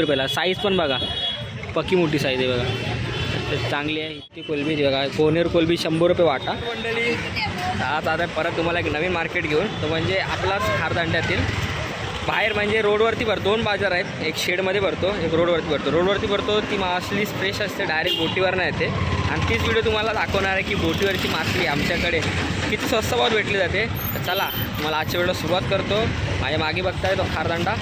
रुपयाला. साईज पण बघा. पक्की मोठी साईज आहे बघा. चांगली आहे. ती कोलबी बघा. कोनेर कोलबी शंभर रुपये वाटा. मंडळी. आज आता परत तुम्हाला एक नवीन मार्केट घेऊन तो म्हणजे आपलाच खारदांड्यातील. बाहेर म्हणजे रोडवरती भरतो दोन बाजार आहेत. एक शेडमध्ये भरतो एक रोडवरती भरतो. रोडवरती भरतो ती मासली फ्रेश असते. डायरेक्ट बोटीवर नाही येते. आणि तीच व्हिडिओ तुम्हाला दाखवणार आहे की बोटीवरची मासली आमच्याकडे किती स्वस्त भावात भेटली जाते. चला मला आजच्या व्हिडिओ सुरुवात करतो. माझ्या मागे बघताय तो खारदांडा.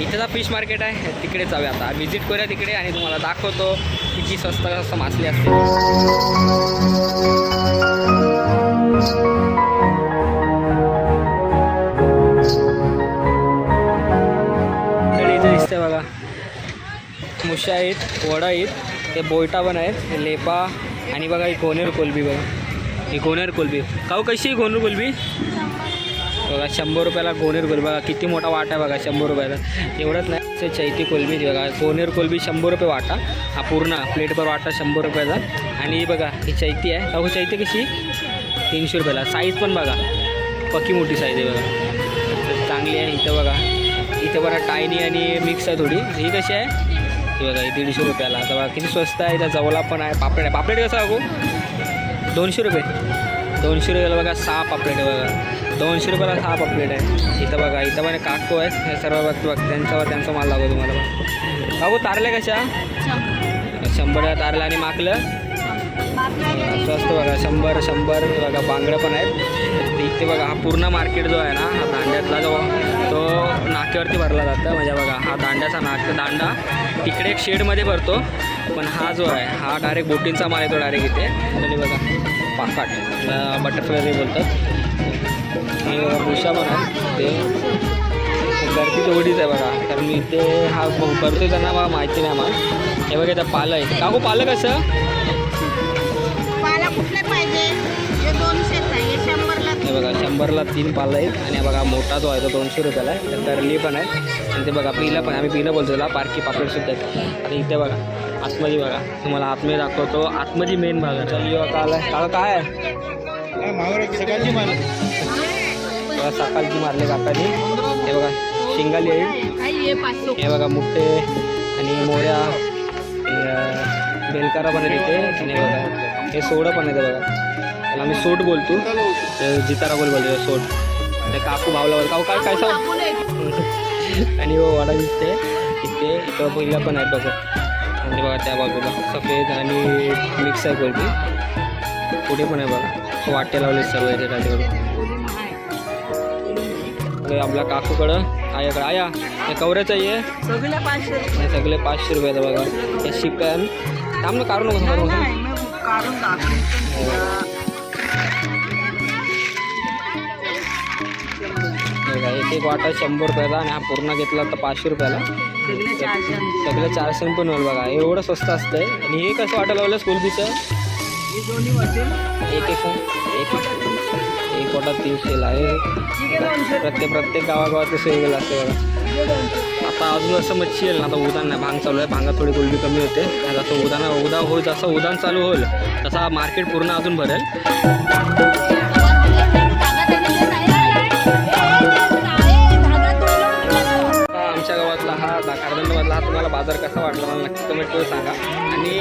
इथेचा फिश मार्केट आहे. तिकडे जाऊया आता. व्हिजिट करूया तिकडे आणि तुम्हाला दाखवतो किती स्वस्त स्वस्त मासली असते. दिसते बघा. मुशा आहेत वडा आहेत ते बोयटा पण आहेत लेपा आणि बघा ही कोनेर कोलबी बघा. ही कोनेर कोलबी. काऊ कशी आहे कोनेर कोलबी? बघा शंभर रुपयाला कोनेर कोलबी बघा किती मोठा वाटा बघा शंभर रुपयाला एवढंच नाही ते चैती कोलबी ती बघा. कोनेर कोलबी शंभर रुपये वाटा. हा पूर्ण प्लेटभर वाटा शंभर रुपयाचा. आणि ही बघा ही चैती आहे. अहो चैती कशी? तीनशे रुपयाला. साईज पण बघा. पक्की मोठी साईज आहे बघा. चांगली आहे इथं बघा. इथं बघा टायनी आणि मिक्स आहे थोडी. ही कशी आहे? ही बघा ही दीडशे रुपयाला. आता बघा किती स्वस्त आहे त्या जवला पण आहे. पापलेट आहे. पापलेट कसं अगो? दोनशे रुपये. दोनशे रुपयाला बघा सहा पापलेट आहे बघा. दोनशे रुपयाला सहा पापलेट आहे. इथं बघा इथं पण काकू आहेत हे सर्व बघ बघ त्यांचा त्यांचा माल लागतो तुम्हाला बघा काकू तारले कशा? शंभर. तारला आणि माकलं. स्वस्त बघा शंभर शंभर बघा बांगडं पण आहेत. इथे बघा हा पूर्ण मार्केट जो आहे ना हा दांड्यातला जो तो नाक्यावरती भरला जातं. म्हणजे बघा हा दांड्याचा नाक दांडा इकडे एक शेडमध्ये भरतो. पण हा जो आहे हा डायरेक्ट बोटींचा माल येतो डायरेक्ट इथे. आणि बघा पाकाट बटरफ्लाय बोलतात. भुशा पण आहे ते गर्दी तेवढीच आहे बघा. कारण मी इथे हा भरतो त्यांना मला माहिती नाही मला हे बघा इथं पालं आहे. काकू पालं कसं पाला कुठले पाहिजे? हे हे हे बघा शंभरला तीन पालं आहेत. आणि हा बघा मोठा जो आहे तो दोनशे रुपयाला आहे. तर करली पण आहे. आणि ते बघा पिलं पण आम्ही पिलं बोलतो त्याला पारकी पापड सुद्धा आहेत. आणि इथे बघा आतमध्ये बघा. तुम्हाला आतमध्ये दाखवतो. आतमध्ये मेन भाग आहे. काल काय आहे? बघा सकाळची मारले काकाने. हे बघा शिंगाली आहे. हे बघा मुठे आणि मोऱ्या. बेलकारा पण आहे तिथे आणि बघा हे सोडं पण आहे ते बघा. त्याला आम्ही सोट बोलतो. जितारा बोल बोलतो सोट ते काकू भावला बोल. काकू काय काय सांग? आणि हो वाडा दिसते. इथे इथं पहिला पण आहे बघा. आणि बघा त्या बाजूला. सफेद आणि मिक्स आहे कोलबी पुढे पण आहे बघा. वाटे लावले सर्व याच्या त्याच्याकडे इकडे आपल्या काकूकडं. आयाकडं आया हे कवऱ्याचं आहे सगळ्या पाचशे हे सगळे पाचशे रुपयाचं बघा. हे चिकन थांब ना काढू नको काढू एक एक वाटा शंभर रुपयाचा आणि हा पूर्ण घेतला तर पाचशे रुपयाला. सगळे चारशे. सगळे पण होईल बघा. एवढं स्वस्त असतंय. आणि हे कसं वाटा लावलं स्कूलबीचं हे दोन्ही एक एक एक एक आहे. प्रत्येक प्रत्येक गावागावात तसं वेगळं असते बघा. आता अजून असं मच्छी येईल ना आता उदान नाही. भांग चालू आहे. भांगात थोडी गुलबी कमी होते. जसं उदान उदा होईल जसं उदान चालू होईल तसा मार्केट पूर्ण अजून भरेल. आमच्या गावातला हा खारदांडामधला हा तुम्हाला बाजार कसा वाटला मला नक्की कमेंट करून सांगा. आणि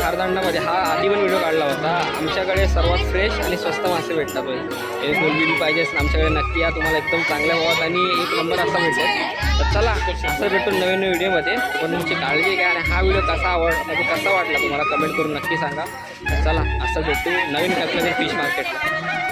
कारदांडामध्ये हा आधी पण व्हिडिओ काढला होता. आमच्याकडे सर्वात फ्रेश आणि स्वस्त मासे भेटतात होय. हे पाहिजे आमच्याकडे नक्की या. तुम्हाला एकदम चांगल्या भावात आणि एक नंबर असा भेटेल तर चला असं भेटून नवीन नवीन व्हिडिओमध्ये पण तुमची काळजी घ्या आणि हा व्हिडिओ कसा आवड म्हणजे कसा वाटला तुम्हाला? कमेंट करून नक्की सांगा. चला असं भेटू नवीन कसलं फिश मार्केटला